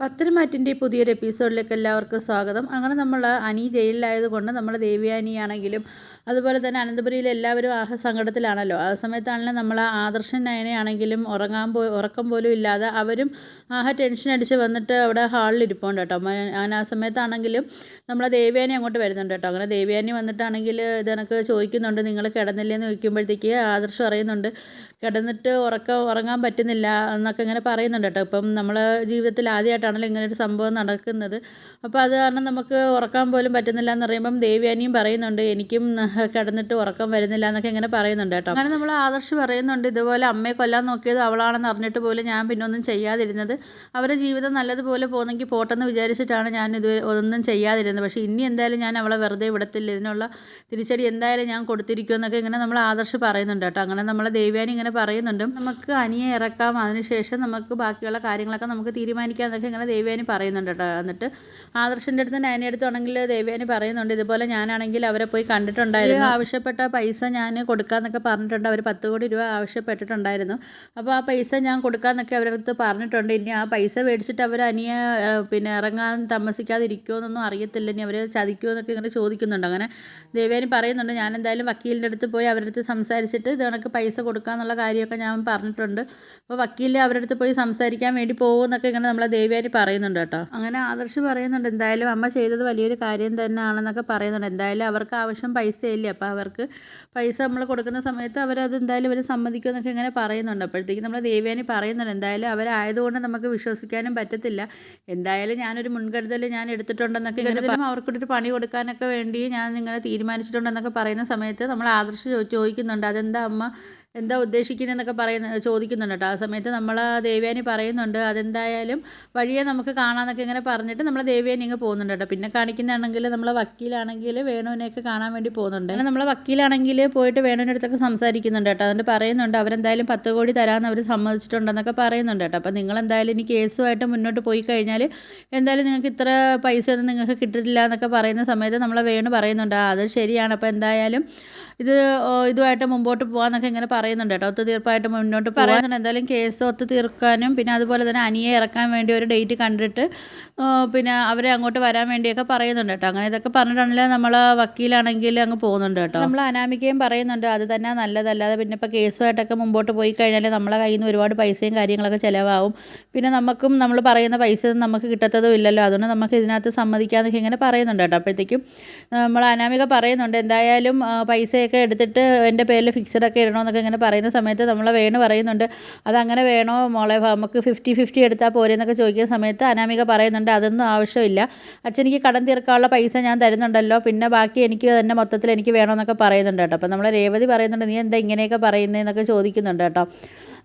പത്തനംമാറ്റിന്റെ പുതിയൊരു എപ്പിസോഡിലേക്ക് എല്ലാവർക്കും സ്വാഗതം. അങ്ങനെ നമ്മൾ അനി ജയിലിലായതുകൊണ്ട് നമ്മൾ ദേവിയാനിയാണെങ്കിലും അതുപോലെ തന്നെ അനന്തപുരിയിൽ എല്ലാവരും ആഹ സങ്കടത്തിലാണല്ലോ. ആ സമയത്താണെങ്കിലും നമ്മൾ ആദർശൻ നയനയാണെങ്കിലും ഉറങ്ങാൻ പോ ഉറക്കം പോലും ഇല്ലാതെ അവരും ആഹ ടെൻഷൻ അടിച്ച് വന്നിട്ട് അവിടെ ഹാളിൽ ഇരിപ്പുണ്ട് കേട്ടോ. ഞാൻ ആ സമയത്താണെങ്കിലും നമ്മൾ ദേവിയാനി അങ്ങോട്ട് വരുന്നുണ്ട് കേട്ടോ. അങ്ങനെ ദേവിയാനി വന്നിട്ടാണെങ്കിൽ ഇത് എനിക്ക് ചോദിക്കുന്നുണ്ട് നിങ്ങൾ കിടന്നില്ലേന്ന് ചോദിക്കുമ്പോഴത്തേക്ക് ആദർശം അറിയുന്നുണ്ട് കിടന്നിട്ട് ഉറക്കം ഉറങ്ങാൻ പറ്റുന്നില്ല എന്നൊക്കെ ഇങ്ങനെ പറയുന്നുണ്ട് കേട്ടോ. ഇപ്പം നമ്മൾ ജീവിതത്തിൽ ആദ്യമായിട്ടാണല്ലോ ഇങ്ങനെ ഒരു സംഭവം നടക്കുന്നത്. അപ്പോൾ അത് കാരണം നമുക്ക് ഉറക്കാൻ പോലും പറ്റുന്നില്ല എന്ന് പറയുമ്പം ദേവ്യാനിയും പറയുന്നുണ്ട് എനിക്കും കിടന്നിട്ട് ഉറക്കം വരുന്നില്ല എന്നൊക്കെ ഇങ്ങനെ പറയുന്നുണ്ട് കേട്ടോ. അങ്ങനെ നമ്മൾ ആദർശ് പറയുന്നുണ്ട് ഇതുപോലെ അമ്മയെ കൊല്ലാൻ നോക്കിയത് അവളാണെന്ന് അറിഞ്ഞിട്ട് പോലും ഞാൻ പിന്നെ ഒന്നും ചെയ്യാതിരുന്നത്. അവരുടെ ജീവിതം നല്ലതുപോലെ പോകുന്നെങ്കിൽ പോട്ടെന്ന് വിചാരിച്ചിട്ടാണ് ഞാൻ ഇത് ഒന്നും ചെയ്യാതിരുന്നത്. പക്ഷേ ഇനി എന്തായാലും ഞാൻ അവളെ വെറുതെ വിടത്തില്ല. ഇതിനുള്ള തിരിച്ചടി എന്തായാലും ഞാൻ കൊടുത്തിരിക്കും എന്നൊക്കെ ഇങ്ങനെ നമ്മൾ ആദർശ് പറയുന്നുണ്ട് കേട്ടോ. അങ്ങനെ നമ്മളെ ദേവ്യാനി ഇങ്ങനെ പറയുന്നുണ്ട്. നമുക്ക് അനിയെ ഇറക്കാം. അതിനുശേഷം നമുക്ക് ബാക്കിയുള്ള കാര്യങ്ങളൊക്കെ നമുക്ക് തീരുമാനിക്കാം എന്നൊക്കെ ഇങ്ങനെ ദേവ്യാനി പറയുന്നുണ്ട് കേട്ടോ എന്നിട്ട് ആദർശന്റെ അടുത്ത് നയനെ അടുത്താണെങ്കിൽ ദേവ്യാനി പറയുന്നുണ്ട് ഇതുപോലെ ഞാനാണെങ്കിൽ അവരെ പോയി കണ്ടിട്ടുണ്ടായിരുന്നു. ആവശ്യപ്പെട്ട പൈസ ഞാൻ കൊടുക്കാമെന്നൊക്കെ പറഞ്ഞിട്ടുണ്ട്. അവർ പത്ത് കോടി രൂപ ആവശ്യപ്പെട്ടിട്ടുണ്ടായിരുന്നു. അപ്പോൾ ആ പൈസ ഞാൻ കൊടുക്കാമെന്നൊക്കെ അവരുടെ അടുത്ത് പറഞ്ഞിട്ടുണ്ട്. ഇനി ആ പൈസ മേടിച്ചിട്ട് അവർ അനിയെ പിന്നെ ഇറങ്ങാൻ താമസിക്കാതിരിക്കുമോ എന്നൊന്നും അറിയത്തില്ല. ഇനി അവർ ചതിക്കുമോ എന്നൊക്കെ ഇങ്ങനെ ചോദിക്കുന്നുണ്ട്. അങ്ങനെ ദേവയാനി പറയുന്നുണ്ട് ഞാൻ എന്തായാലും വക്കീലിന്റെ അടുത്ത് പോയി അവരുടെ അടുത്ത് സംസാരിച്ചിട്ട് ഇത് കണക്ക് പൈസ കൊടുക്കാമെന്നുള്ള കാര്യമൊക്കെ ഞാൻ പറഞ്ഞിട്ടുണ്ട്. അപ്പോൾ വക്കീലിൽ അവരുടെ അടുത്ത് പോയി സംസാരിക്കാൻ വേണ്ടി പോകുമെന്നൊക്കെ ഇങ്ങനെ നമ്മളെ ദേവയാനി പറയുന്നുണ്ട് കേട്ടോ. അങ്ങനെ ആദർശ് പറയുന്നുണ്ട് എന്തായാലും അമ്മ ചെയ്തത് വലിയൊരു കാര്യം തന്നെയാണെന്നൊക്കെ പറയുന്നുണ്ട്. എന്തായാലും അവർക്ക് ആവശ്യം പൈസ ഇല്ല അപ്പോൾ അവർക്ക് പൈസ നമ്മൾ കൊടുക്കുന്ന സമയത്ത് അവരത് എന്തായാലും അവർ സമ്മതിക്കുമെന്നൊക്കെ ഇങ്ങനെ പറയുന്നുണ്ട്. അപ്പോഴത്തേക്കും നമ്മൾ ദേവയാനി പറയുന്നുണ്ട് എന്തായാലും അവരായതുകൊണ്ട് നമുക്ക് വിശ്വസിക്കാനും പറ്റത്തില്ല. എന്തായാലും ഞാനൊരു മുൻകരുതൽ ഞാൻ എടുത്തിട്ടുണ്ടെന്നൊക്കെ കരുതലും അവർക്കൊരു പണി കൊടുക്കാനൊക്കെ വേണ്ടി ഞാൻ നിങ്ങളെ തീരുമാനിച്ചിട്ടുണ്ടെന്നൊക്കെ പറയുന്ന സമയത്ത് നമ്മൾ ആദർശ് ചോദിക്കുന്നുണ്ട് അതെന്താ അമ്മ? എന്താ ഉദ്ദേശിക്കുന്നതെന്നൊക്കെ പറയുന്ന ചോദിക്കുന്നുണ്ട് കേട്ടോ. ആ സമയത്ത് നമ്മൾ ദേവ്യാനി പറയുന്നുണ്ട് അതെന്തായാലും വഴിയെ നമുക്ക് കാണാമെന്നൊക്കെ ഇങ്ങനെ പറഞ്ഞിട്ട് നമ്മൾ ദേവ്യാനി ഇങ്ങ് പോകുന്നുണ്ട് കേട്ടോ. പിന്നെ കാണിക്കുന്നതാണെങ്കിൽ നമ്മളെ വക്കീലാണെങ്കിൽ വേണുവിനെയൊക്കെ കാണാൻ വേണ്ടി പോകുന്നുണ്ട്. അങ്ങനെ നമ്മളെ വക്കീലാണെങ്കിൽ പോയിട്ട് വേണുവിന്റെ അടുത്തൊക്കെ സംസാരിക്കുന്നുണ്ട് കേട്ടോ. അതുകൊണ്ട് പറയുന്നുണ്ട് അവരെന്തായാലും പത്ത് കോടി തരാമെന്ന് അവർ സമ്മതിച്ചിട്ടുണ്ടെന്നൊക്കെ പറയുന്നുണ്ട് കേട്ടോ. അപ്പോൾ നിങ്ങൾ എന്തായാലും ഇനി കേസുമായിട്ട് മുന്നോട്ട് പോയി കഴിഞ്ഞാൽ എന്തായാലും നിങ്ങൾക്ക് ഇത്ര പൈസ ഒന്നും നിങ്ങൾക്ക് കിട്ടില്ല എന്നൊക്കെ പറയുന്ന സമയത്ത് നമ്മളെ വേണു പറയുന്നുണ്ട് അത് ശരിയാണ്. അപ്പോൾ എന്തായാലും ഇത് ഇതുമായിട്ട് മുമ്പോട്ട് പോകാമെന്നൊക്കെ ഇങ്ങനെ പറയുന്നുണ്ട് കേട്ടോ. ഒത്തുതീർപ്പായിട്ട് മുന്നോട്ട് പറയുന്നുണ്ട്. എന്തായാലും കേസ് ഒത്തുതീർക്കാനും പിന്നെ അതുപോലെ തന്നെ അനിയെ ഇറക്കാൻ വേണ്ടി ഒരു ഡേറ്റ് കണ്ടിട്ട് പിന്നെ അവരെ അങ്ങോട്ട് വരാൻ വേണ്ടിയൊക്കെ പറയുന്നുണ്ട് കേട്ടോ. അങ്ങനെ ഇതൊക്കെ പറഞ്ഞിട്ടാണെങ്കിൽ നമ്മൾ വക്കീലാണെങ്കിൽ അങ്ങ് പോകുന്നുണ്ട് കേട്ടോ. നമ്മൾ അനാമികയും പറയുന്നുണ്ട് അത് തന്നെ നല്ലതല്ലാതെ പിന്നെ ഇപ്പോൾ കേസുമായിട്ടൊക്കെ മുമ്പോട്ട് പോയി കഴിഞ്ഞാൽ നമ്മളെ കയ്യിൽ നിന്ന് ഒരുപാട് പൈസയും കാര്യങ്ങളൊക്കെ ചിലവാകും പിന്നെ നമുക്കും നമ്മൾ പറയുന്ന പൈസ നമുക്ക് കിട്ടത്തതും ഇല്ലല്ലോ. അതുകൊണ്ട് നമുക്ക് ഇതിനകത്ത് സമ്മതിക്കാമെന്നൊക്കെ ഇങ്ങനെ പറയുന്നുണ്ട് കേട്ടോ അപ്പോഴത്തേക്കും. നമ്മൾ അനാമിക പറയുന്നുണ്ട് എന്തായാലും പൈസയൊക്കെ എടുത്തിട്ട് എന്റെ പേരിൽ ഫിക്സഡ് ഒക്കെ ഇടണമെന്നൊക്കെ ഇങ്ങനെ പറയുന്ന സമയത്ത് നമ്മളെ വേണു പറയുന്നുണ്ട് അതങ്ങനെ വേണോ മോളെ? നമുക്ക് ഫിഫ്റ്റി ഫിഫ്റ്റി എടുത്താൽ പോരെ എന്നൊക്കെ ചോദിക്കുന്ന സമയത്ത് അനാമിക പറയുന്നുണ്ട് അതൊന്നും ആവശ്യമില്ല. അച്ഛനിക്ക് കടം തീർക്കാനുള്ള പൈസ ഞാൻ തരുന്നുണ്ടല്ലോ. പിന്നെ ബാക്കി എനിക്ക് തന്നെ മൊത്തത്തിൽ എനിക്ക് വേണമെന്നൊക്കെ പറയുന്നുണ്ട് കേട്ടോ. അപ്പോൾ നമ്മളെ രേവതി പറയുന്നുണ്ട് നീ എന്താ ഇങ്ങനെയൊക്കെ പറയുന്നതെന്നൊക്കെ ചോദിക്കുന്നുണ്ട് കേട്ടോ.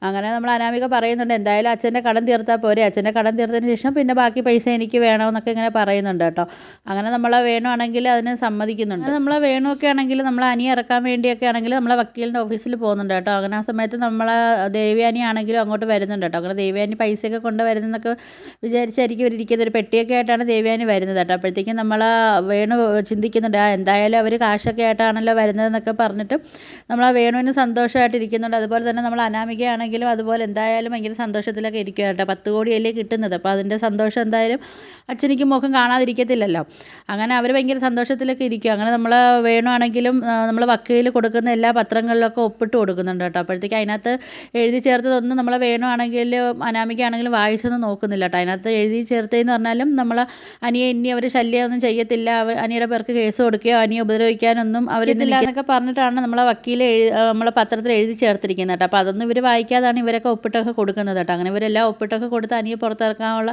അങ്ങനെ നമ്മൾ അനാമിക പറയുന്നുണ്ട് എന്തായാലും അച്ഛന്റെ കടം തീർത്താൽ പോരെ. അച്ഛന്റെ കടം തീർത്തതിന് ശേഷം പിന്നെ ബാക്കി പൈസ എനിക്ക് വേണമെന്നൊക്കെ ഇങ്ങനെ പറയുന്നുണ്ട് കേട്ടോ. അങ്ങനെ നമ്മളെ വേണമാണെങ്കിൽ അതിന് സമ്മതിക്കുന്നുണ്ട്. നമ്മളെ വേണുവൊക്കെ ആണെങ്കിൽ നമ്മൾ അനി ഇറക്കാൻ വേണ്ടിയൊക്കെ ആണെങ്കിൽ നമ്മളെ വക്കീലിന്റെ ഓഫീസിൽ പോകുന്നുണ്ട് കേട്ടോ. അങ്ങനെ ആ സമയത്ത് നമ്മളെ ദേവ്യാനി ആണെങ്കിലും അങ്ങോട്ട് വരുന്നുണ്ട് കേട്ടോ. അങ്ങനെ ദേവ്യാനി പൈസയൊക്കെ കൊണ്ട് വരുന്നെന്നൊക്കെ വിചാരിച്ചായിരിക്കും ഇവരിയ്ക്കുന്നത് ഒരു പെട്ടിയൊക്കെ ആയിട്ടാണ് ദേവ്യാനി വരുന്നത് കേട്ടോ. അപ്പോഴത്തേക്കും നമ്മൾ വേണു ചിന്തിക്കുന്നുണ്ട് ആ എന്തായാലും അവർ കാശൊക്കെ ആയിട്ടാണല്ലോ വരുന്നതെന്നൊക്കെ പറഞ്ഞിട്ട് നമ്മൾ ആ വേണുവിന് സന്തോഷമായിട്ടിരിക്കുന്നുണ്ട്. അതുപോലെ തന്നെ നമ്മൾ അനാമികയാണെങ്കിലും അതുപോലെ എന്തായാലും ഭയങ്കര സന്തോഷത്തിലൊക്കെ ഇരിക്കുക കേട്ടോ. പത്ത് കോടിയല്ലേ കിട്ടുന്നത്. അപ്പോൾ അതിന്റെ സന്തോഷം എന്തായാലും അച്ഛനിക്ക് മുഖം കാണാതിരിക്കത്തില്ലല്ലോ. അങ്ങനെ അവർ ഭയങ്കര സന്തോഷത്തിലൊക്കെ ഇരിക്കുക അങ്ങനെ നമ്മൾ വേണമാണെങ്കിലും നമ്മൾ വക്കയിൽ കൊടുക്കുന്ന എല്ലാ പത്രങ്ങളിലൊക്കെ ഒപ്പിട്ട് കൊടുക്കുന്നുണ്ട് കേട്ടോ. അപ്പോഴത്തേക്ക് അതിനകത്ത് എഴുതി ചേർത്തതൊന്നും നമ്മളെ വേണമാണെങ്കിൽ അനാമിക്കാണെങ്കിലും വായിച്ചൊന്നും നോക്കുന്നില്ല കേട്ടോ. അതിനകത്ത് എഴുതി ചേർത്തതെന്ന് പറഞ്ഞാലും നമ്മൾ അനിയെ ഇനി അവർ ശല്യമൊന്നും ചെയ്യത്തില്ല. അവർ അനിയുടെ പേർക്ക് കേസ് കൊടുക്കുകയോ അനിയെ ഉപദ്രവിക്കാനൊന്നും അവരിതില്ല എന്നൊക്കെ പറഞ്ഞിട്ടാണ് നമ്മളെ വക്കീൽ നമ്മളെ പത്രത്തിൽ എഴുതി ചേർത്തിരിക്കുന്നത് കേട്ടോ. അപ്പോൾ അതൊന്നും ഇവർ വായിക്കാതാണ് ഇവരൊക്കെ ഒപ്പിട്ടൊക്കെ കൊടുക്കുന്നത് കേട്ടോ. അങ്ങനെ ഇവരെല്ലാം ഒപ്പിട്ടൊക്കെ കൊടുത്ത് അനിയെ പുറത്തിറക്കാനുള്ള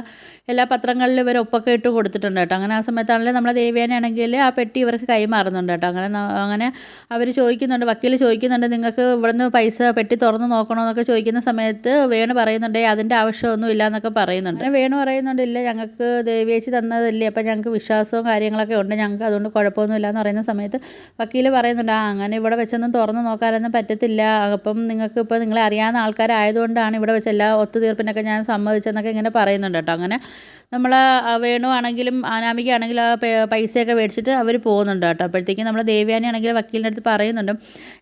എല്ലാ പത്രങ്ങളിലും ഇവർ ഒപ്പൊക്കെ ഇട്ട് കൊടുത്തിട്ടുണ്ട് കേട്ടോ. അങ്ങനെ ആ സമയത്താണെങ്കിലും നമ്മളെ ദേവ്യാനാണെങ്കിൽ ആ പെട്ടി ഇവർക്ക് കൈമാറുന്നുണ്ട് കേട്ടോ. അങ്ങനെ അങ്ങനെ അവർ ചോദിക്കുന്നുണ്ട് വക്കീൽ ചോദിക്കുന്നുണ്ട് നിങ്ങൾക്ക് ഇവിടുന്ന് പൈസ പെട്ടി തുറന്ന് നോക്കണമെന്നൊക്കെ ചോദിക്കുന്ന സമയത്ത് വേണു പറയുന്നുണ്ട് "ഏയ് അതിന്റെ ആവശ്യമൊന്നും ഇല്ല എന്നൊക്കെ പറയുന്നുണ്ട്. അങ്ങനെ വേണു പറയുന്നുണ്ട് ഇല്ല ഞങ്ങൾക്ക് ദേവിയേച്ചി തന്നതല്ലേ അപ്പം ഞങ്ങൾക്ക് വിശ്വാസവും കാര്യങ്ങളൊക്കെ ഉണ്ട് ഞങ്ങൾക്ക് അതുകൊണ്ട് കുഴപ്പമൊന്നുമില്ല എന്ന് പറയുന്ന സമയത്ത് വക്കീൽ പറയുന്നുണ്ട് ആ അങ്ങനെ ഇവിടെ വെച്ചൊന്നും തുറന്ന് നോക്കാനൊന്നും പറ്റത്തില്ല അപ്പം നിങ്ങൾക്ക് ഇപ്പോൾ നിങ്ങളെ അറിയാവുന്ന ആൾക്കാരായതുകൊണ്ടാണ് ഇവിടെ വെച്ച് എല്ലാ ഒത്തുതീർപ്പിനൊക്കെ ഞാൻ സമ്മതിച്ചെന്നൊക്കെ ഇങ്ങനെ പറയുന്നുണ്ട് കേട്ടോ. അങ്ങനെ നമ്മൾ വേണു ആണെങ്കിലും അനാമികയാണെങ്കിലും ആ പൈസയൊക്കെ മേടിച്ചിട്ട് അവർ പോകുന്നുണ്ട് കേട്ടോ. അപ്പോഴത്തേക്കും നമ്മൾ ദേവ്യാനി ആണെങ്കിൽ വക്കീലിന്റെ അടുത്ത് പറയുന്നുണ്ട്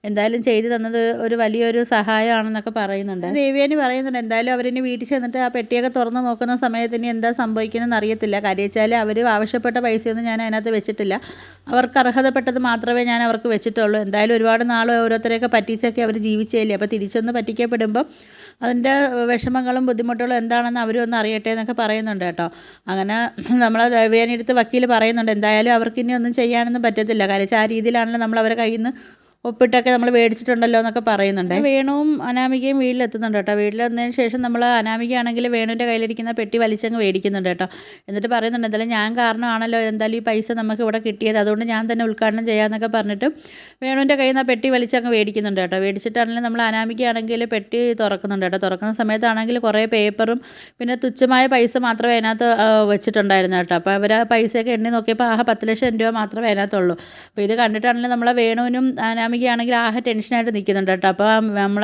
എന്തായാലും ചെയ്തു തന്നത് ഒരു വലിയൊരു സഹായമാണെന്നൊക്കെ പറയുന്നുണ്ട്. ദേവ്യാനി പറയുന്നുണ്ട് എന്തായാലും അവരിനി വീട്ടിൽ ചെന്നിട്ട് ആ പെട്ടിയൊക്കെ തുറന്ന് നോക്കുന്ന സമയത്ത് ഇനി എന്താ സംഭവിക്കുന്നതെന്ന് അറിയത്തില്ല. കാര്യം വെച്ചാൽ അവർ ആവശ്യപ്പെട്ട പൈസയൊന്നും ഞാൻ അതിനകത്ത് വെച്ചിട്ടില്ല. അവർക്ക് അർഹതപ്പെട്ടത് മാത്രമേ ഞാൻ അവർക്ക് വെച്ചിട്ടുള്ളൂ. എന്തായാലും ഒരുപാട് നാൾ ഓരോരുത്തരെയൊക്കെ പറ്റിച്ചൊക്കെ അവർ ജീവിച്ചേലേ അപ്പോൾ തിരിച്ചൊന്ന് പറ്റിക്കപ്പെടുമ്പോൾ അതിന്റെ വിഷമങ്ങളും ബുദ്ധിമുട്ടുകളും എന്താണെന്ന് അവരും ഒന്ന് അറിയട്ടെ എന്നൊക്കെ പറയുന്നുണ്ട് കേട്ടോ. അങ്ങനെ നമ്മൾ ദേവയാനിയെടുത്ത് വക്കീൽ പറയുന്നുണ്ട് എന്തായാലും അവർക്ക് ഇനി ഒന്നും ചെയ്യാനൊന്നും പറ്റത്തില്ല. കാര്യം വെച്ചാൽ ആ രീതിയിലാണല്ലോ നമ്മൾ അവരെ കയ്യിൽ നിന്ന് ഒപ്പിട്ടൊക്കെ നമ്മൾ മേടിച്ചിട്ടുണ്ടല്ലോ എന്നൊക്കെ പറയുന്നുണ്ട്. വേണുവും അനാമികയും വീട്ടിലെത്തുന്നുണ്ട് കേട്ടോ. വീട്ടിലെത്തുന്നതിന് ശേഷം നമ്മൾ അനാമികയാണെങ്കിൽ വേണുവിന്റെ കയ്യിലിരിക്കുന്ന പെട്ടി വലിച്ചങ്ങ് മേടിക്കുന്നുണ്ട് കേട്ടോ. എന്നിട്ട് പറയുന്നുണ്ട് എന്തായാലും ഞാൻ കാരണമാണല്ലോ എന്തായാലും ഈ പൈസ നമുക്ക് ഇവിടെ കിട്ടിയത്. അതുകൊണ്ട് ഞാൻ തന്നെ ഉദ്ഘാടനം ചെയ്യാമെന്നൊക്കെ പറഞ്ഞിട്ട് വേണുവിന്റെ കയ്യിൽ നിന്ന് പെട്ടി വലിച്ചങ്ങ് മേടിക്കുന്നുണ്ട് കേട്ടോ. മേടിച്ചിട്ടാണെങ്കിലും നമ്മൾ അനാമികയാണെങ്കിൽ പെട്ടി തുറക്കുന്നുണ്ട് കേട്ടോ. തുറക്കുന്ന സമയത്താണെങ്കിൽ കുറേ പേപ്പറും പിന്നെ തുച്ഛമായ പൈസ മാത്രമേ അതിനകത്ത് വെച്ചിട്ടുണ്ടായിരുന്നു കേട്ടോ. അപ്പോൾ അവർ ആ പൈസയൊക്കെ എണ്ണി നോക്കിയപ്പോൾ ആ പത്ത് ലക്ഷം രൂപ മാത്രമേ അതിനകത്തുള്ളൂ. അപ്പോൾ ഇത് കണ്ടിട്ടാണെങ്കിൽ നമ്മളെ വേണുവിനും അനാമികയാണെങ്കിൽ ആകെ ടെൻഷനായിട്ട് നിൽക്കുന്നുണ്ട് കേട്ടോ. അപ്പോൾ നമ്മൾ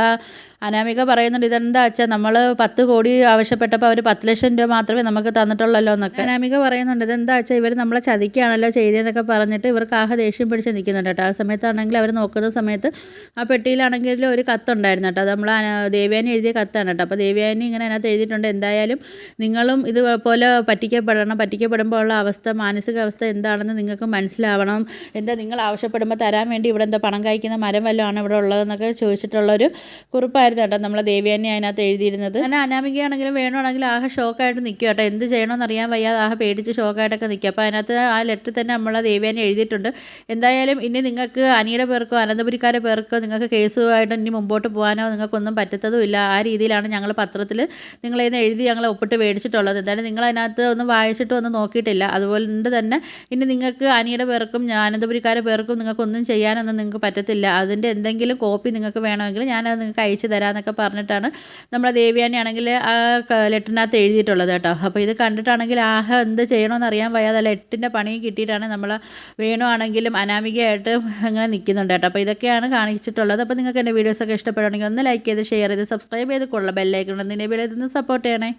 അനാമിക പറയുന്നുണ്ട് ഇതെന്താ വെച്ചാൽ നമ്മൾ പത്ത് കോടി ആവശ്യപ്പെട്ടപ്പോൾ അവർ പത്ത് ലക്ഷം രൂപ മാത്രമേ നമുക്ക് തന്നിട്ടുള്ളല്ലോ എന്നൊക്കെ. അനാമിക പറയുന്നുണ്ട് ഇതെന്താ വെച്ചാൽ ഇവർ നമ്മളെ ചതിക്കുകയാണല്ലോ ചെയ്തതെന്നൊക്കെ പറഞ്ഞിട്ട് ഇവർക്ക് ആകെ ദേഷ്യം പിടിച്ച് നിൽക്കുന്നുണ്ട് കേട്ടോ. ആ സമയത്താണെങ്കിൽ അവർ നോക്കുന്ന സമയത്ത് ആ പെട്ടിയിലാണെങ്കിൽ ഒരു കത്തുണ്ടായിരുന്നു കേട്ടോ. അത് നമ്മൾ ദേവ്യാനി എഴുതിയ കത്താണ് കേട്ടോ. അപ്പോൾ ദേവ്യാനി ഇങ്ങനെ അതിനകത്ത് എഴുതിയിട്ടുണ്ട് എന്തായാലും നിങ്ങളും ഇതുപോലെ പറ്റിക്കപ്പെടണം പറ്റിക്കപ്പെടുമ്പോൾ ഉള്ള അവസ്ഥ മാനസികാവസ്ഥ എന്താണെന്ന് നിങ്ങൾക്ക് മനസ്സിലാവണം. എന്താ നിങ്ങൾ ആവശ്യപ്പെടുമ്പോൾ തരാൻ വേണ്ടി ഇവിടെ എന്താ പണം കായ്ക്കുന്ന മരം വല്ലതുമാണ് ഇവിടെ ഉള്ളതെന്നൊക്കെ ചോദിച്ചിട്ടുള്ളൊരു കുറിപ്പായിരുന്നു കേട്ടോ നമ്മളെ ദേവയാനി അതിനകത്ത് എഴുതിയിരുന്നത്. അങ്ങനെ അനാമികയാണെങ്കിലും വേണമെങ്കിലും ആകെ ഷോക്കായിട്ട് നിൽക്കും കേട്ടോ. എന്ത് ചെയ്യണമെന്ന് അറിയാൻ വയ്യാതെ ആകെ പേടിച്ച് ഷോക്കായിട്ടൊക്കെ നിൽക്കുക അപ്പോൾ അതിനകത്ത് ആ ലെറ്റർ തന്നെ നമ്മളെ ദേവയാനി എഴുതിയിട്ടുണ്ട്. എന്തായാലും ഇനി നിങ്ങൾക്ക് അനിയുടെ പേർക്കോ അനന്തപുരിക്കാരുടെ പേർക്കോ നിങ്ങൾക്ക് കേസുമായിട്ട് ഇനി മുമ്പോട്ട് പോകാനോ നിങ്ങൾക്കൊന്നും പറ്റത്തതും ഇല്ല ആ രീതിയിലാണ് ഞങ്ങൾ പത്രത്തിൽ നിങ്ങളതിന് എഴുതി ഞങ്ങളെ ഒപ്പിട്ട് മേടിച്ചിട്ടുള്ളത്. എന്തായാലും നിങ്ങൾ അതിനകത്ത് ഒന്നും വായിച്ചിട്ടും ഒന്നും നോക്കിയിട്ടില്ല. അതുപോലെ തന്നെ ഇനി നിങ്ങൾക്ക് അനിയുടെ പേർക്കും അനന്തപുരിക്കാരുടെ പേർക്കും നിങ്ങൾക്കൊന്നും ചെയ്യാനൊന്നും നിങ്ങൾക്ക് പറ്റത്തില്ല. അതിന്റെ എന്തെങ്കിലും കോപ്പി നിങ്ങൾക്ക് വേണമെങ്കിൽ ഞാനത് നിങ്ങൾക്ക് അയച്ചു തരാമെന്നൊക്കെ പറഞ്ഞിട്ടാണ് നമ്മളെ ആണെങ്കിൽ ആ ലെറ്ററിനകത്ത് എഴുതിയിട്ടുള്ളത് കേട്ടോ. അപ്പോൾ ഇത് കണ്ടിട്ടാണെങ്കിൽ ആഹ എന്ത് ചെയ്യണമെന്ന് അറിയാൻ വയ്യാതെ ലെറ്റിന്റെ പണിയും കിട്ടിയിട്ടാണ് നമ്മൾ വേണമാണെങ്കിലും അനാമികയായിട്ട് അങ്ങനെ നിൽക്കുന്നുണ്ട് കേട്ടോ. അപ്പോൾ ഇതൊക്കെയാണ് കാണിച്ചിട്ടുള്ളത്. അപ്പോൾ നിങ്ങൾക്ക് എന്റെ വീഡിയോസൊക്കെ ഇഷ്ടപ്പെടുകയാണെങ്കിൽ ഒന്ന് ലൈക്ക് ചെയ്ത് ഷെയർ ചെയ്ത് സബ്സ്ക്രൈബ് ചെയ്ത് കൊള്ള ബെല്ലൈക്കണം നിന്നെ ഇതൊന്ന് സപ്പോർട്ട് ചെയ്യണേ.